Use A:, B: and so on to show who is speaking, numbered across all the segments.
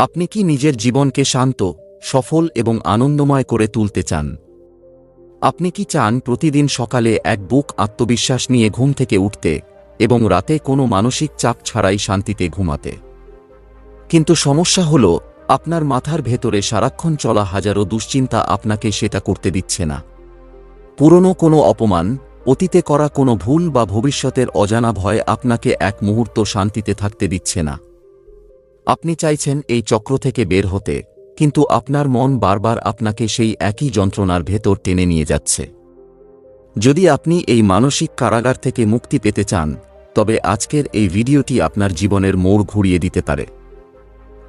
A: আপনি কি নিজের জীবনকে শান্ত, সফল এবং আনন্দময় করে তুলতে চান? আপনি কি চান প্রতিদিন সকালে এক বুক আত্মবিশ্বাস নিয়ে ঘুম থেকে উঠতে এবং রাতে কোনো মানসিক চাপ ছাড়াই শান্তিতে ঘুমাতে? কিন্তু সমস্যা হল, আপনার মাথার ভেতরে সারাক্ষণ চলা হাজারো দুশ্চিন্তা আপনাকে সেটা করতে দিচ্ছে না। পুরনো কোনো অপমান, অতীতে করা কোনো ভুল বা ভবিষ্যতের অজানা ভয় আপনাকে এক মুহূর্ত শান্তিতে থাকতে দিচ্ছে না। আপনি চাইছেন এই চক্র থেকে বের হতে, কিন্তু আপনার মন বারবার আপনাকে সেই একই যন্ত্রণার ভেতর টেনে নিয়ে যাচ্ছে। যদি আপনি এই মানসিক কারাগার থেকে মুক্তি পেতে চান, তবে আজকের এই ভিডিওটি আপনার জীবনের মোড় ঘুরিয়ে দিতে পারে।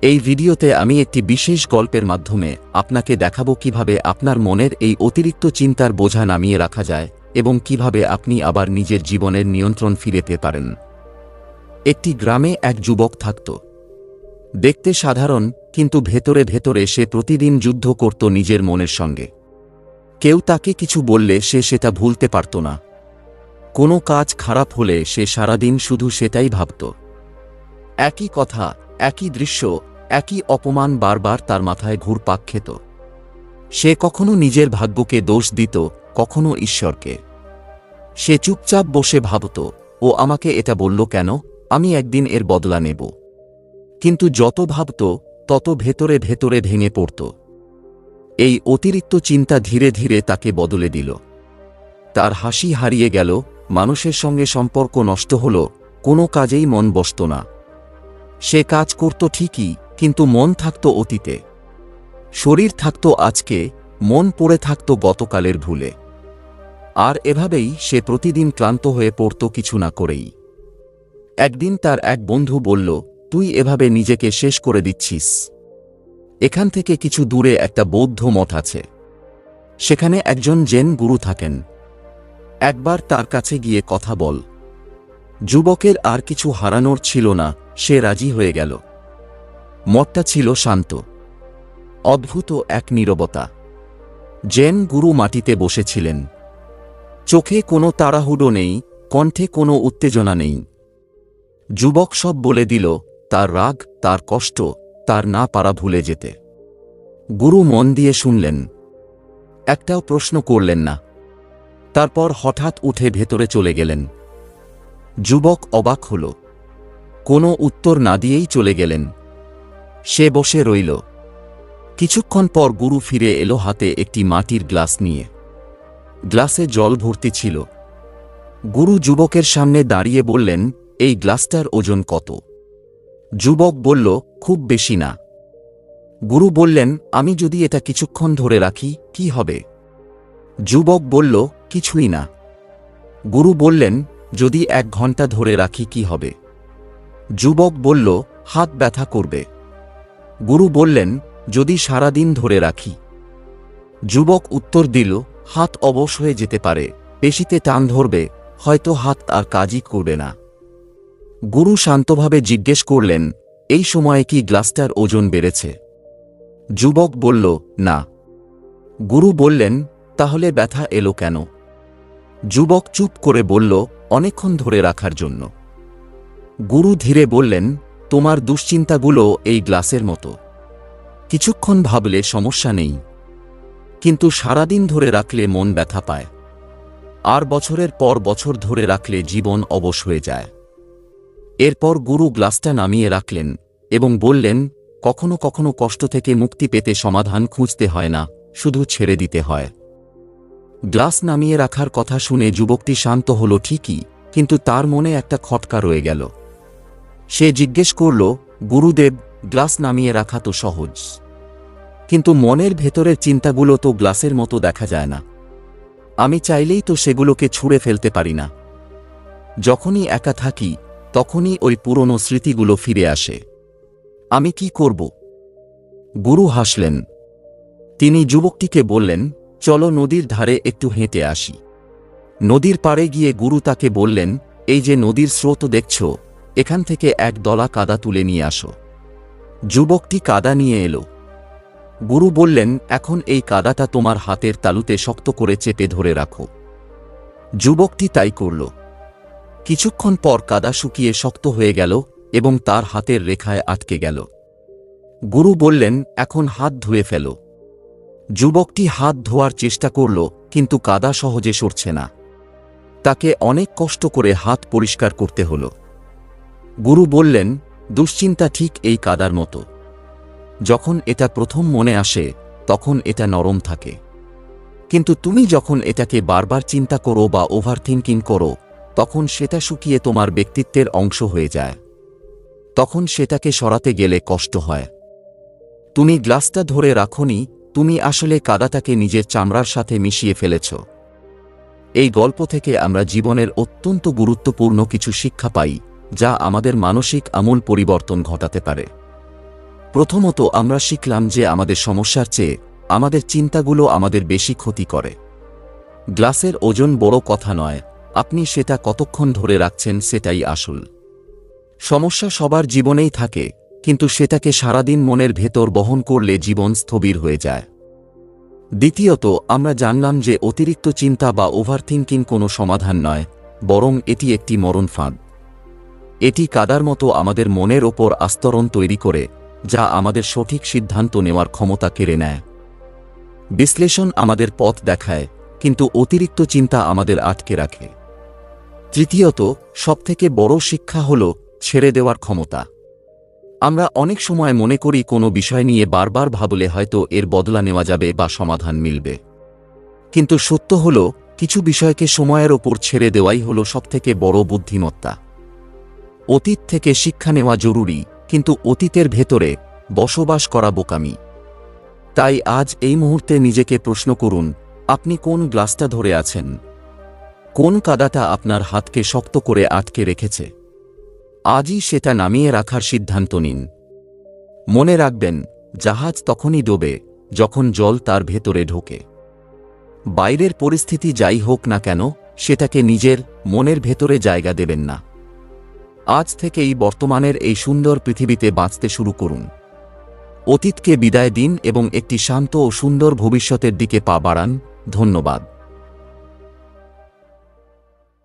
A: এই ভিডিওতে আমি একটি বিশেষ গল্পের মাধ্যমে আপনাকে দেখাবো কীভাবে আপনার মনের এই অতিরিক্ত চিন্তার বোঝা নামিয়ে রাখা যায় এবং কীভাবে আপনি আবার নিজের জীবনের নিয়ন্ত্রণ ফিরেতে পারেন। একটি গ্রামে এক যুবক থাকত। দেখতে সাধারণ, কিন্তু ভেতরে ভেতরে সে প্রতিদিন যুদ্ধ করত নিজের মনের সঙ্গে। কেউ তাকে কিছু বললে সে সেটা ভুলতে পারত না। কোনো কাজ খারাপ হলে সে সারাদিন শুধু সেটাই ভাবত। একই কথা, একই দৃশ্য, একই অপমান বারবার তার মাথায় ঘুরপাক খেত। সে কখনো নিজের ভাগ্যকে দোষ দিত, কখনো ঈশ্বরকে। সে চুপচাপ বসে ভাবত, ও আমাকে এটা বলল কেন? আমি একদিন এর বদলা নেব। কিন্তু যত ভাবত, তত ভেতরে ভেতরে ভেঙে পড়ত। এই অতিরিক্ত চিন্তা ধীরে ধীরে তাকে বদলে দিল। তার হাসি হারিয়ে গেল, মানুষের সঙ্গে সম্পর্ক নষ্ট হল, কোনো কাজেই মন বসত না। সে কাজ করত ঠিকই, কিন্তু মন থাকত অতীতে। শরীর থাকত আজকে, মন পড়ে থাকত গতকালের ভুলে। আর এভাবেই সে প্রতিদিন ক্লান্ত হয়ে পড়ত কিছু না করেই। একদিন তার এক বন্ধু বলল তুই এভাবে নিজেকে শেষ করে দিচ্ছিস। এখান থেকে কিছু দূরে একটা বৌদ্ধ মঠ আছে। সেখানে একজন জেন গুরু থাকেন। একবার তার কাছে গিয়ে কথা বল। যুবকের আর কিছু হারানোর ছিল না, সে রাজি হয়ে গেল। মঠটা ছিল শান্ত। অদ্ভুত এক নীরবতা। জেন গুরু মাটিতে বসেছিলেন। চোখে কোনো তাড়াহুড়ো নেই, কণ্ঠে কোনো উত্তেজনা নেই। যুবক সব বলে দিল তার রাগ, তার কষ্ট, তার না পারা ভুলে যেতে। গুরু মন দিয়ে শুনলেন। একটাও প্রশ্ন করলেন না। তারপর হঠাৎ উঠে ভেতরে চলে গেলেন। যুবক অবাক হল। কোনো উত্তর না দিয়েই চলে গেলেন। সে বসে রইল। কিছুক্ষণ পর গুরু ফিরে এলো হাতে একটি মাটির গ্লাস নিয়ে। গ্লাসে জল ভর্তি ছিল। গুরু যুবকের সামনে দাঁড়িয়ে বললেন, এই গ্লাসটার ওজন কত? যুবক বলল, খুব বেশি না। গুরু বললেন, আমি যদি এটা কিছুক্ষণ ধরে রাখি, কি হবে? যুবক বলল, কিছুই না। গুরু বললেন, যদি এক ঘণ্টা ধরে রাখি, কি হবে? যুবক বলল, হাত ব্যথা করবে। গুরু বললেন, যদি সারাদিন ধরে রাখি। যুবক উত্তর দিল, হাত অবশ হয়ে যেতে পারে, পেশিতে টান ধরবে, হয়তো হাত আর কাজই করবে না। গুরু শান্তভাবে জিজ্ঞেস করলেন, এই সময়ে কি গ্লাসটার ওজন বেড়েছে? যুবক বলল, না। গুরু বললেন, তাহলে ব্যথা এলো কেন? যুবক চুপ করে বলল, অনেকক্ষণ ধরে রাখার জন্য। গুরু ধীরে বললেন, তোমার দুশ্চিন্তাগুলো এই গ্লাসের মতো। কিছুক্ষণ ভাবলে সমস্যা নেই। কিন্তু সারাদিন ধরে রাখলে মন ব্যথা পায়। আর বছরের পর বছর ধরে রাখলে জীবন অবশ হয়ে যায়। এরপর গুরু গ্লাসটা নামিয়ে রাখলেন এবং বললেন, কখনো কখনো কষ্ট থেকে মুক্তি পেতে সমাধান খুঁজতে হয় না, শুধু ছেড়ে দিতে হয়। গ্লাস নামিয়ে রাখার কথা শুনে যুবকটি শান্ত হল ঠিকই, কিন্তু তার মনে একটা খটকা রয়ে গেল। সে জিজ্ঞেস করল, গুরুদেব, গ্লাস নামিয়ে রাখা তো সহজ। কিন্তু মনের ভেতরের চিন্তাগুলো তো গ্লাসের মতো দেখা যায় না। আমি চাইলেই তো সেগুলোকে ছুঁড়ে ফেলতে পারি না। যখনই একা থাকি তখনই ওই পুরনো স্মৃতিগুলো ফিরে আসে। আমি কি করব? গুরু হাসলেন। তিনি যুবকটিকে বললেন, চলো নদীর ধারে একটু হেঁটে আসি। নদীর পাড়ে গিয়ে গুরু তাকে বললেন, এই যে নদীর স্রোত দেখছ, এখান থেকে এক দলা কাদা তুলে নিয়ে আসো। যুবকটি কাদা নিয়ে এলো। গুরু বললেন, এখন এই কাদাটা তোমার হাতের তালুতে শক্ত করে চেপে ধরে রাখো। যুবকটি তাই করল। কিছুক্ষণ পর কাদা শুকিয়ে শক্ত হয়ে গেল এবং তার হাতের রেখায় আটকে গেল। গুরু বললেন, এখন হাত ধুয়ে ফেলো। যুবকটি হাত ধোয়ার চেষ্টা করল, কিন্তু কাদা সহজে সরছে না। তাকে অনেক কষ্ট করে হাত পরিষ্কার করতে হল। গুরু বললেন, দুশ্চিন্তা ঠিক এই কাদার মতো। যখন এটা প্রথম মনে আসে, তখন এটা নরম থাকে। কিন্তু তুমি যখন এটাকে বারবার চিন্তা করো বা ওভার থিঙ্কিং করো তখন সেটা শুকিয়ে তোমার ব্যক্তিত্বের অংশ হয়ে যায়। তখন সেটাকে সরাতে গেলে কষ্ট হয়। তুমি গ্লাসটা ধরে রাখনি, তুমি আসলে কাদাটাকে নিজের চামড়ার সাথে মিশিয়ে ফেলেছ। এই গল্প থেকে আমরা জীবনের অত্যন্ত গুরুত্বপূর্ণ কিছু শিক্ষা পাই, যা আমাদের মানসিক আমূল পরিবর্তন ঘটাতে পারে। প্রথমত আমরা শিখলাম যে আমাদের সমস্যার চেয়ে আমাদের চিন্তাগুলো আমাদের বেশি ক্ষতি করে। গ্লাসের ওজন বড় কথা নয় আপনি সেটা কতক্ষণ ধরে রাখছেন সেটাই আসল। সমস্যা সবার জীবনেই থাকে, কিন্তু সেটাকে সারাদিন মনের ভেতর বহন করলে জীবন স্থবির হয়ে যায়। দ্বিতীয়ত, আমরা জানলাম যে অতিরিক্ত চিন্তা বা ওভারথিঙ্কিং কোনো সমাধান নয়, বরং এটি একটি মরণ ফাঁদ। এটি কাদার মতো আমাদের মনের ওপর আস্তরণ তৈরি করে, যা আমাদের সঠিক সিদ্ধান্ত নেওয়ার ক্ষমতা কেড়ে নেয়। বিশ্লেষণ আমাদের পথ দেখায়, কিন্তু অতিরিক্ত চিন্তা আমাদের আটকে রাখে। তৃতীয়ত, সবথেকে বড় শিক্ষা হল ছেড়ে দেওয়ার ক্ষমতা। আমরা অনেক সময় মনে করি কোনো বিষয় নিয়ে বারবার ভাবলে হয়তো এর বদলা নেওয়া যাবে বা সমাধান মিলবে। কিন্তু সত্য হল, কিছু বিষয়কে সময়ের ওপর ছেড়ে দেওয়াই হল সবথেকে বড় বুদ্ধিমত্তা। অতীত থেকে শিক্ষা নেওয়া জরুরি, কিন্তু অতীতের ভেতরে বসবাস করা বোকামি। তাই আজ এই মুহূর্তে নিজেকে প্রশ্ন করুন, আপনি কোন গ্লাসটা ধরে আছেন? কোন কাদাটা আপনার হাতকে শক্ত করে আটকে রেখেছে? আজই সেটা নামিয়ে রাখার সিদ্ধান্ত নিন। মনে রাখবেন, জাহাজ তখনই ডোবে যখন জল তার ভেতরে ঢোকে। বাইরের পরিস্থিতি যাই হোক না কেন, সেটাকে নিজের মনের ভেতরে জায়গা দেবেন না। আজ থেকেই বর্তমানের এই সুন্দর পৃথিবীতে বাঁচতে শুরু করুন। অতীতকে বিদায় দিন এবং একটি শান্ত ও সুন্দর ভবিষ্যতের দিকে পা বাড়ান। ধন্যবাদ।